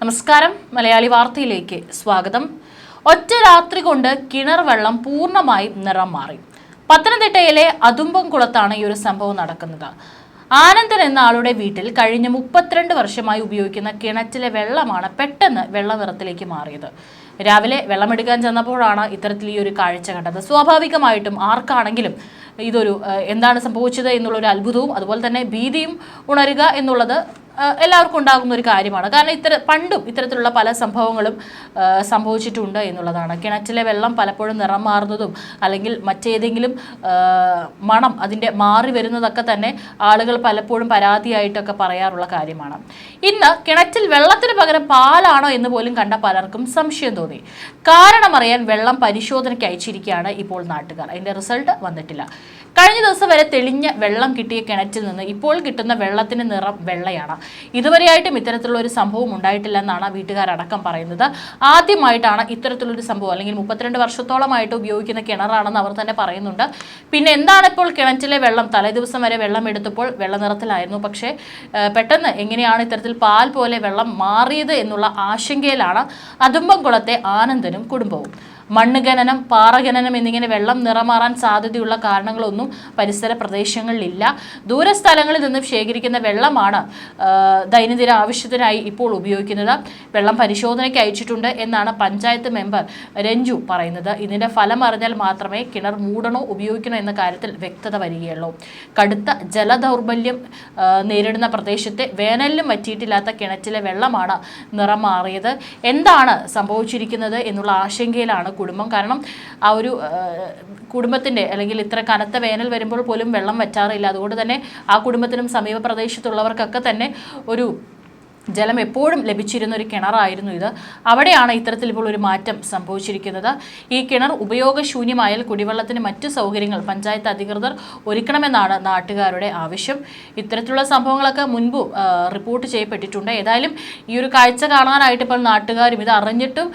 നമസ്കാരം. മലയാളി വാർത്തയിലേക്ക് സ്വാഗതം. ഒറ്റ രാത്രി കൊണ്ട് കിണർ വെള്ളം പൂർണമായും നിറം മാറി. പത്തനംതിട്ടയിലെ അതുമ്പംകുളത്താണ് ഈ ഒരു സംഭവം നടക്കുന്നത്. ആനന്ദൻ എന്ന ആളുടെ വീട്ടിൽ കഴിഞ്ഞ മുപ്പത്തിരണ്ട് വർഷമായി ഉപയോഗിക്കുന്ന കിണറ്റിലെ വെള്ളമാണ് പെട്ടെന്ന് വെള്ള നിറത്തിലേക്ക് മാറിയത്. രാവിലെ വെള്ളമെടുക്കാൻ ചെന്നപ്പോഴാണ് ഇത്തരത്തിൽ ഈ ഒരു കാഴ്ച കണ്ടത്. സ്വാഭാവികമായിട്ടും ആർക്കാണെങ്കിലും ഇതൊരു എന്താണ് സംഭവിച്ചത് എന്നുള്ളൊരു അത്ഭുതവും അതുപോലെ തന്നെ ഭീതിയും ഉണരുക എന്നുള്ളത് എല്ലാവർക്കും ഉണ്ടാകുന്ന ഒരു കാര്യമാണ്. കാരണം ഇത്തര പണ്ടും ഇത്തരത്തിലുള്ള പല സംഭവങ്ങളും സംഭവിച്ചിട്ടുണ്ട് എന്നുള്ളതാണ്. കിണറ്റിലെ വെള്ളം പലപ്പോഴും നിറം മാറുന്നതും അല്ലെങ്കിൽ മറ്റേതെങ്കിലും മണം അതിന്റെ മാറി വരുന്നതൊക്കെ തന്നെ ആളുകൾ പലപ്പോഴും പരാതിയായിട്ടൊക്കെ പറയാറുള്ള കാര്യമാണ്. ഇന്ന് കിണറ്റിൽ വെള്ളത്തിന് പകരം പാലാണോ എന്ന് പോലും കണ്ട പലർക്കും സംശയം തോന്നി. കാരണം അറിയാൻ വെള്ളം പരിശോധനയ്ക്ക് അയച്ചിരിക്കുകയാണ് ഇപ്പോൾ നാട്ടുകാർ. അതിന്റെ റിസൾട്ട് വന്നിട്ടില്ല. കഴിഞ്ഞ ദിവസം വരെ തെളിഞ്ഞ വെള്ളം കിട്ടിയ കിണറ്റിൽ നിന്ന് ഇപ്പോൾ കിട്ടുന്ന വെള്ളത്തിന് നിറം വെള്ളയാണ്. ഇതുവരെയായിട്ടും ഇത്തരത്തിലുള്ള ഒരു സംഭവം ഉണ്ടായിട്ടില്ല എന്നാണ് വീട്ടുകാരടക്കം പറയുന്നത്. ആദ്യമായിട്ടാണ് ഇത്തരത്തിലൊരു സംഭവം അല്ലെങ്കിൽ മുപ്പത്തിരണ്ട് വർഷത്തോളമായിട്ട് ഉപയോഗിക്കുന്ന കിണറാണെന്ന് അവർ തന്നെ പറയുന്നുണ്ട്. പിന്നെ എന്താണ് ഇപ്പോൾ കിണറ്റിലെ വെള്ളം? തലേ ദിവസം വരെ വെള്ളം എടുത്തപ്പോൾ വെള്ളനിറത്തിലായിരുന്നു. പക്ഷേ പെട്ടെന്ന് എങ്ങനെയാണ് ഇത്തരത്തിൽ പാൽ പോലെ വെള്ളം മാറിയത് എന്നുള്ള ആശങ്കയിലാണ്. അതുമ്പംകുളത്തെ ആനന്ദനും കുടുംബവും. മണ്ണ് ഖനനം പാറ ഖനനം എന്നിങ്ങനെ വെള്ളം നിറമാറാൻ സാധ്യതയുള്ള കാരണങ്ങളൊന്നും പരിസര പ്രദേശങ്ങളിലില്ല. ദൂരസ്ഥലങ്ങളിൽ നിന്നും ശേഖരിക്കുന്ന വെള്ളമാണ് ദൈനംദിന ആവശ്യത്തിനായി ഇപ്പോൾ ഉപയോഗിക്കുന്നത്. വെള്ളം പരിശോധനയ്ക്ക് അയച്ചിട്ടുണ്ട് എന്നാണ് പഞ്ചായത്ത് മെമ്പർ രഞ്ജു പറയുന്നത്. ഇതിന്റെ ഫലം അറിഞ്ഞാൽ മാത്രമേ കിണർ മൂടണോ ഉപയോഗിക്കണോ എന്ന കാര്യത്തിൽ വ്യക്തത വരികയുള്ളൂ. കടുത്ത ജലദൗർബല്യം നേരിടുന്ന പ്രദേശത്തെ വേനലിലും വറ്റിയിട്ടില്ലാത്ത കിണറ്റിലെ വെള്ളമാണ് നിറം മാറിയത് എന്താണ് സംഭവിച്ചിരിക്കുന്നത് എന്നുള്ള ആശങ്കയിലാണ് കുടുംബം. കാരണം ആ ഒരു കുടുംബത്തിന്റെ അല്ലെങ്കിൽ ഇത്ര കനത്ത വേനൽ വരുമ്പോൾ പോലും വെള്ളം വറ്റാറില്ല. അതുകൊണ്ട് തന്നെ ആ കുടുംബത്തിനും സമീപ പ്രദേശത്തുള്ളവർക്കൊക്കെ തന്നെ ഒരു ജലം എപ്പോഴും ലഭിച്ചിരുന്ന ഒരു കിണറായിരുന്നു ഇത്. അവിടെയാണ് ഇത്തരത്തിൽ ഇപ്പോൾ ഒരു മാറ്റം സംഭവിച്ചിരിക്കുന്നത്. ഈ കിണർ ഉപയോഗശൂന്യമായാൽ കുടിവെള്ളത്തിന് മറ്റു സൗകര്യങ്ങൾ പഞ്ചായത്ത് അധികൃതർ ഒരുക്കണമെന്നാണ് നാട്ടുകാരുടെ ആവശ്യം. ഇത്തരത്തിലുള്ള സംഭവങ്ങളൊക്കെ മുൻപ് റിപ്പോർട്ട് ചെയ്യപ്പെട്ടിട്ടുണ്ട്. ഏതായാലും ഈ ഒരു കാഴ്ച കാണാനായിട്ട് ഇപ്പോൾ നാട്ടുകാരും ഇത് അറിഞ്ഞിട്ടും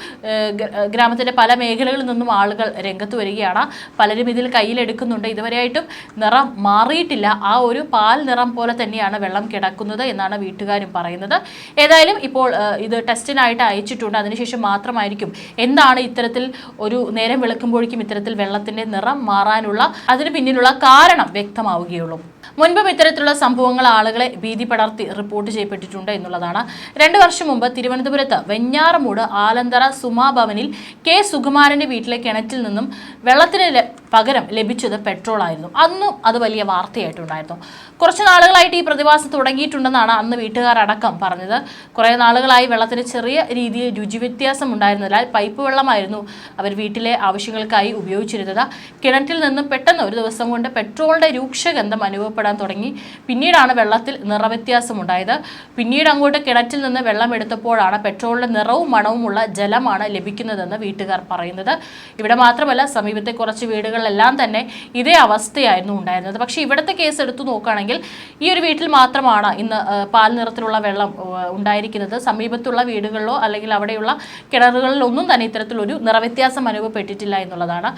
ഗ്രാമത്തിന്റെ പല മേഖലകളിൽ നിന്നും ആളുകൾ രംഗത്ത് വരികയാണ്. പലരും ഇതിൽ കയ്യിലെടുക്കുന്നുണ്ട്. ഇതുവരെയായിട്ടും നിറം മാറിയിട്ടില്ല. ആ ഒരു പാൽ നിറം പോലെ തന്നെയാണ് വെള്ളം കിടക്കുന്നത് എന്നാണ് വീട്ടുകാരും പറയുന്നത്. ഏതായാലും ഇപ്പോൾ ഇത് ടെസ്റ്റിനായിട്ട് അയച്ചിട്ടുണ്ട്. അതിനുശേഷം മാത്രമായിരിക്കും എന്താണ് ഇത്തരത്തിൽ ഒരു നേരം വിളക്കുമ്പോഴേക്കും ഇത്തരത്തിൽ വെള്ളത്തിന്റെ നിറം മാറാനുള്ള അതിന് പിന്നിലുള്ള കാരണം വ്യക്തമാവുകയുള്ളൂ. മുൻപും ഇത്തരത്തിലുള്ള സംഭവങ്ങൾ ആളുകളെ ഭീതി പടർത്തി റിപ്പോർട്ട് ചെയ്യപ്പെട്ടിട്ടുണ്ട് എന്നുള്ളതാണ്. രണ്ട് വർഷം മുമ്പ് തിരുവനന്തപുരത്ത് വെഞ്ഞാറമൂട് ആലന്തറ സുമാഭവനിൽ കെ സുകുമാരന്റെ വീട്ടിലെ കിണറ്റിൽ നിന്നും വെള്ളത്തിന് പകരം ലഭിച്ചത് പെട്രോൾ ആയിരുന്നു അന്നും അത് വലിയ വാർത്തയായിട്ടുണ്ടായിരുന്നു. കുറച്ച് നാളുകളായിട്ട് ഈ പ്രതിഭാസം തുടങ്ങിയിട്ടുണ്ടെന്നാണ് അന്ന് വീട്ടുകാരടക്കം പറഞ്ഞത്. കുറേ നാളുകളായി വെള്ളത്തിന് ചെറിയ രീതിയിൽ രുചി വ്യത്യാസം ഉണ്ടായിരുന്നതിനാൽ പൈപ്പ് വെള്ളമായിരുന്നു അവർ വീട്ടിലെ ആവശ്യങ്ങൾക്കായി ഉപയോഗിച്ചിരുന്നത്. കിണറ്റിൽ നിന്നും പെട്ടെന്ന് ഒരു ദിവസം കൊണ്ട് പെട്രോളിന്റെ രൂക്ഷഗന്ധം അനുഭവപ്പെടാൻ തുടങ്ങി. പിന്നീടാണ് വെള്ളത്തിൽ നിറവ്യത്യാസം ഉണ്ടായത് പിന്നീട് അങ്ങോട്ട് കിണറ്റിൽ നിന്ന് വെള്ളം എടുത്തപ്പോഴാണ് പെട്രോളിന്റെ നിറവും മണവുമുള്ള ജലമാണ് ലഭിക്കുന്നതെന്ന് വീട്ടുകാർ പറയുന്നത്. ഇവിടെ മാത്രമല്ല സമീപത്തെ കുറച്ച് വീടുകളിലെല്ലാം തന്നെ ഇതേ അവസ്ഥയായിരുന്നു ഉണ്ടായിരുന്നത്. പക്ഷേ ഇവിടുത്തെ കേസ് എടുത്തു നോക്കുകയാണെങ്കിൽ ഈ ഒരു വീട്ടിൽ മാത്രമാണ് ഇന്ന് പാൽ നിറത്തിലുള്ള വെള്ളം ഉണ്ടായിരിക്കുന്നത്. സമീപത്തുള്ള വീടുകളിലോ അല്ലെങ്കിൽ അവിടെയുള്ള കിണറുകളിലൊന്നും തന്നെ ഇത്തരത്തിലൊരു നിറവ്യത്യാസം അനുഭവപ്പെട്ടിട്ടില്ല എന്നുള്ളതാണ്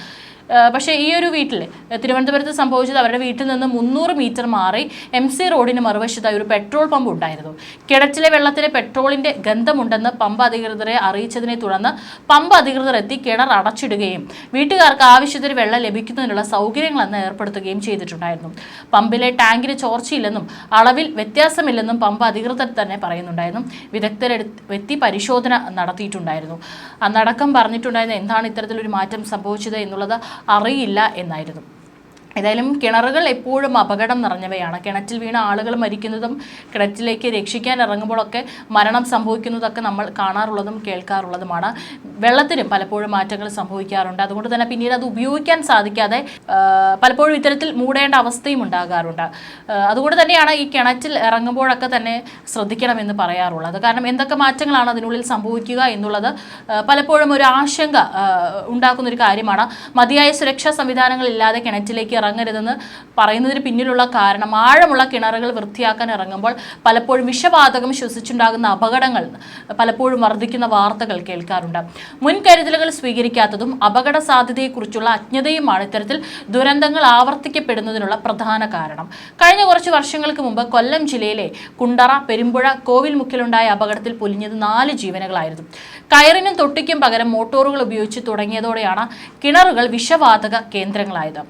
പക്ഷേ ഈ ഒരു വീട്ടിൽ തിരുവനന്തപുരത്ത് സംഭവിച്ചത് അവരുടെ വീട്ടിൽ നിന്ന് മുന്നൂറ് മീറ്റർ മാറി എം സി റോഡിന് മറുവശത്തായി ഒരു പെട്രോൾ പമ്പ് ഉണ്ടായിരുന്നു. കിണറ്റിലെ വെള്ളത്തിലെ പെട്രോളിന്റെ ഗന്ധമുണ്ടെന്ന് പമ്പ് അധികൃതരെ അറിയിച്ചതിനെ തുടർന്ന് പമ്പ് അധികൃതർ എത്തി കിണർ അടച്ചിടുകയും വീട്ടുകാർക്ക് ആവശ്യത്തിന് വെള്ളം ലഭിക്കുന്നതിനുള്ള സൗകര്യങ്ങൾ അന്ന് ഏർപ്പെടുത്തുകയും ചെയ്തിട്ടുണ്ടായിരുന്നു. പമ്പിലെ ടാങ്കിന് ചോർച്ചയില്ലെന്നും അളവിൽ വ്യത്യാസമില്ലെന്നും പമ്പ് അധികൃതർ തന്നെ പറയുന്നുണ്ടായിരുന്നു. വിദഗ്ധരെടുത്ത് എത്തി പരിശോധന നടത്തിയിട്ടുണ്ടായിരുന്നു. അന്നടക്കം പറഞ്ഞിട്ടുണ്ടായിരുന്ന എന്താണ് ഇത്തരത്തിലൊരു മാറ്റം സംഭവിച്ചത് എന്നുള്ളത്. അറിയില്ല എന്നായിരുന്നു. ഏതായാലും കിണറുകൾ എപ്പോഴും അപകടം നിറഞ്ഞവയാണ്. കിണറ്റിൽ വീണ ആളുകൾ മരിക്കുന്നതും കിണറ്റിലേക്ക് രക്ഷിക്കാൻ ഇറങ്ങുമ്പോഴൊക്കെ മരണം സംഭവിക്കുന്നതൊക്കെ നമ്മൾ കാണാറുള്ളതും കേൾക്കാറുള്ളതുമാണ്. വെള്ളത്തിനും പലപ്പോഴും മാറ്റങ്ങൾ സംഭവിക്കാറുണ്ട്. അതുകൊണ്ട് തന്നെ പിന്നീട് അത് ഉപയോഗിക്കാൻ സാധിക്കാതെ പലപ്പോഴും ഇത്തരത്തിൽ മൂടേണ്ട അവസ്ഥയും ഉണ്ടാകാറുണ്ട്. അതുകൊണ്ട് തന്നെയാണ് ഈ കിണറ്റിൽ ഇറങ്ങുമ്പോഴൊക്കെ തന്നെ ശ്രദ്ധിക്കണമെന്ന് പറയാറുള്ളത്. കാരണം എന്തൊക്കെ മാറ്റങ്ങളാണ് അതിനുള്ളിൽ സംഭവിക്കുക എന്നുള്ളത് പലപ്പോഴും ഒരു ആശങ്ക ഉണ്ടാക്കുന്ന ഒരു കാര്യമാണ്. മതിയായ സുരക്ഷാ സംവിധാനങ്ങൾ ഇല്ലാതെ കിണറ്റിലേക്ക് ഇറങ്ങരുതെന്ന് പറയുന്നതിന് പിന്നിലുള്ള കാരണം ആഴമുള്ള കിണറുകൾ വൃത്തിയാക്കാൻ ഇറങ്ങുമ്പോൾ പലപ്പോഴും വിഷവാതകം ശ്വസിച്ചുണ്ടാകുന്ന അപകടങ്ങൾ പലപ്പോഴും വർദ്ധിക്കുന്ന വാർത്തകൾ കേൾക്കാറുണ്ട്. മുൻകരുതലുകൾ സ്വീകരിക്കാത്തതും അപകട സാധ്യതയെക്കുറിച്ചുള്ള അജ്ഞതയുമാണ് ഇത്തരത്തിൽ ദുരന്തങ്ങൾ ആവർത്തിക്കപ്പെടുന്നതിനുള്ള പ്രധാന കാരണം. കഴിഞ്ഞ കുറച്ച് വർഷങ്ങൾക്ക് മുമ്പ് കൊല്ലം ജില്ലയിലെ കുണ്ടറ പെരുമ്പുഴ കോവിൽമുക്കിലുണ്ടായ അപകടത്തിൽ പൊലിഞ്ഞത് നാല് ജീവനുകളായിരുന്നു. കയറിനും തൊട്ടിക്കും പകരം മോട്ടോറുകൾ ഉപയോഗിച്ച് തുടങ്ങിയതോടെയാണ് കിണറുകൾ വിഷവാതക കേന്ദ്രങ്ങളായത്.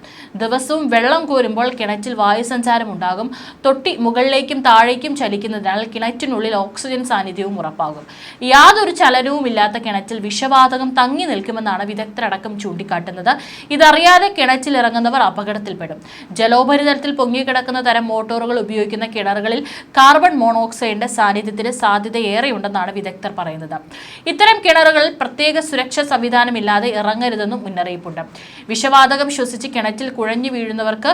ദിവസവും വെള്ളം കോരുമ്പോൾ കിണറ്റിൽ വായുസഞ്ചാരം ഉണ്ടാകും. തൊട്ടി മുകളിലേക്കും താഴേക്കും ചലിക്കുന്നതിനാൽ കിണറ്റിനുള്ളിൽ ഓക്സിജൻ സാന്നിധ്യവും ഉറപ്പാകും. യാതൊരു ചലനവും ഇല്ലാത്ത കിണറ്റിൽ വിഷവാതകം തങ്ങി നിൽക്കുമെന്നാണ് വിദഗ്ധരടക്കം ചൂണ്ടിക്കാട്ടുന്നത്. ഇതറിയാതെ കിണറ്റിൽ ഇറങ്ങുന്നവർ അപകടത്തിൽപ്പെടും. ജലോപരിതലത്തിൽ പൊങ്ങിക്കിടക്കുന്ന തരം മോട്ടോറുകൾ ഉപയോഗിക്കുന്ന കിണറുകളിൽ കാർബൺ മോണോക്സൈഡിന്റെ സാന്നിധ്യത്തിന് സാധ്യതയേറെയുണ്ടെന്നാണ് വിദഗ്ധർ പറയുന്നത്. ഇത്തരം കിണറുകളിൽ പ്രത്യേക സുരക്ഷാ സംവിധാനമില്ലാതെ ഇറങ്ങരുതെന്നും മുന്നറിയിപ്പുണ്ട്. വിഷവാതകം ശ്വസിച്ച് കിണറ്റിൽ കുഴഞ്ഞു വീഴുന്നവർക്ക്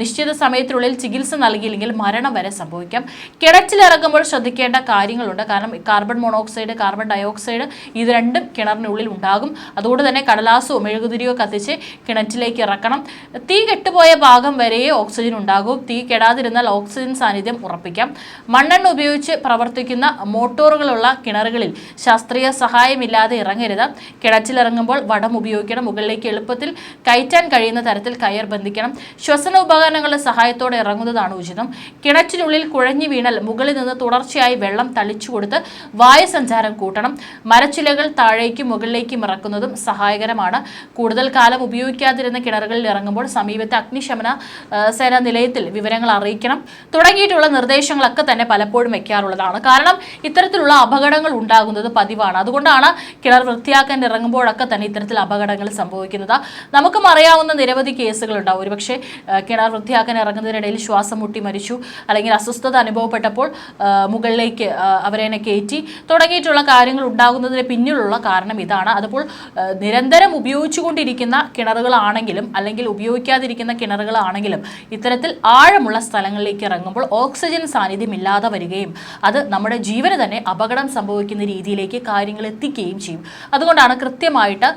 നിശ്ചിത സമയത്തിനുള്ളിൽ ചികിത്സ നൽകിയില്ലെങ്കിൽ മരണം വരെ സംഭവിക്കാം. കിണറ്റിലിറങ്ങുമ്പോൾ ശ്രദ്ധിക്കേണ്ട കാര്യങ്ങളുണ്ട്. കാരണം കാർബൺ മോണോക്സൈഡ് കാർബൺ ഡയോക്സൈഡ് ഇത് രണ്ടും കിണറിനുള്ളിൽ ഉണ്ടാകും. അതുകൊണ്ട് തന്നെ കടലാസോ മെഴുകുതിരിയോ കത്തിച്ച് കിണറ്റിലേക്ക് ഇറക്കണം. തീ കെട്ടുപോയ ഭാഗം വരെയേ ഓക്സിജൻ ഉണ്ടാകും. തീ കെടാതിരുന്നാൽ ഓക്സിജൻ സാന്നിധ്യം ഉറപ്പിക്കാം. മണ്ണെണ്ണ ഉപയോഗിച്ച് പ്രവർത്തിക്കുന്ന മോട്ടോറുകളുള്ള കിണറുകളിൽ ശാസ്ത്രീയ സഹായമില്ലാതെ ഇറങ്ങരുത്. കിണറ്റിലിറങ്ങുമ്പോൾ വടം ഉപയോഗിക്കണം. മുകളിലേക്ക് എളുപ്പത്തിൽ കയറ്റാൻ കഴിയുന്ന തരത്തിൽ കയർ ബന്ധിക്കണം ശ്വസന ഉപകരണങ്ങളുടെ സഹായത്തോടെ ഇറങ്ങുന്നതാണ് ഉചിതം. കിണറ്റിനുള്ളിൽ കുഴഞ്ഞു വീണൽ മുകളിൽ നിന്ന് തുടർച്ചയായി വെള്ളം തളിച്ചു കൊടുത്ത് വായുസഞ്ചാരം കൂട്ടണം. മരച്ചിലകൾ താഴേക്കും മുകളിലേക്കും ഇറക്കുന്നതും സഹായകരമാണ്. കൂടുതൽ കാലം ഉപയോഗിക്കാതിരുന്ന കിണറുകളിൽ ഇറങ്ങുമ്പോൾ സമീപത്തെ അഗ്നിശമന സേനാ സേന നിലയത്തിൽ വിവരങ്ങൾ അറിയിക്കണം. തുടങ്ങിയിട്ടുള്ള നിർദ്ദേശങ്ങളൊക്കെ തന്നെ പലപ്പോഴും വെക്കാറുള്ളതാണ്. കാരണം ഇത്തരത്തിലുള്ള അപകടങ്ങൾ ഉണ്ടാകുന്നത് പതിവാണ്. അതുകൊണ്ടാണ് കിണർ വൃത്തിയാക്കാൻ ഇറങ്ങുമ്പോഴൊക്കെ തന്നെ ഇത്തരത്തിൽ അപകടങ്ങൾ സംഭവിക്കുന്നത്. നമുക്കും അറിയാവുന്ന നിരവധി കേസുകളുണ്ടാവും. ഒരുപക്ഷെ കിണർ വൃത്തിയാക്കാൻ ഇറങ്ങുന്നതിനിടയിൽ ശ്വാസം മുട്ടി മരിച്ചു. അല്ലെങ്കിൽ അസ്വസ്ഥത അനുഭവപ്പെട്ടപ്പോൾ മുകളിലേക്ക് അവരെന്നെ കയറ്റി. തുടങ്ങിയിട്ടുള്ള കാര്യങ്ങൾ ഉണ്ടാകുന്നതിന് പിന്നിലുള്ള കാരണം ഇതാണ്. അതിപ്പോൾ നിരന്തരം ഉപയോഗിച്ചുകൊണ്ടിരിക്കുന്ന കിണറുകളാണെങ്കിലും അല്ലെങ്കിൽ ഉപയോഗിക്കാതിരിക്കുന്ന കിണറുകളാണെങ്കിലും ഇത്തരത്തിൽ ആഴമുള്ള സ്ഥലങ്ങളിലേക്ക് ഇറങ്ങുമ്പോൾ ഓക്സിജൻ സാന്നിധ്യം ഇല്ലാതെ വരികയും അത് നമ്മുടെ ജീവന് തന്നെ അപകടം സംഭവിക്കുന്ന രീതിയിലേക്ക് കാര്യങ്ങൾ എത്തിക്കുകയും ചെയ്യും. അതുകൊണ്ടാണ് കൃത്യമായിട്ട്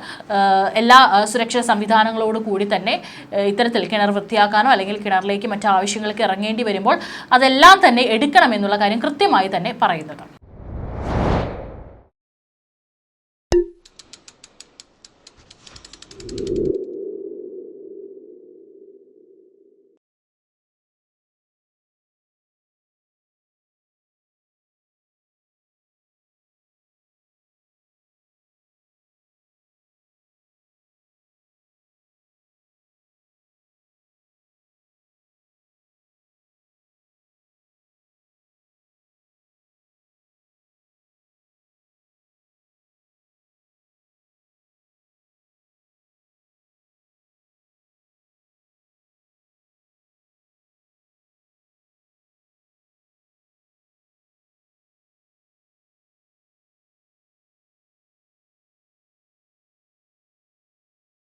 എല്ലാ സുരക്ഷാ സംവിധാനങ്ങളോട് കൂടി തന്നെ ആ, ഇത്തരത്തിൽ കിണർ വൃത്തിയാക്കാനോ അല്ലെങ്കിൽ കിണറിലേക്ക് മറ്റു ആവശ്യങ്ങൾക്ക് ഇറങ്ങേണ്ടി വരുമ്പോൾ അതെല്ലാം തന്നെ എടുക്കണമെന്നുള്ള കാര്യം കൃത്യമായി തന്നെ പറയുന്നത്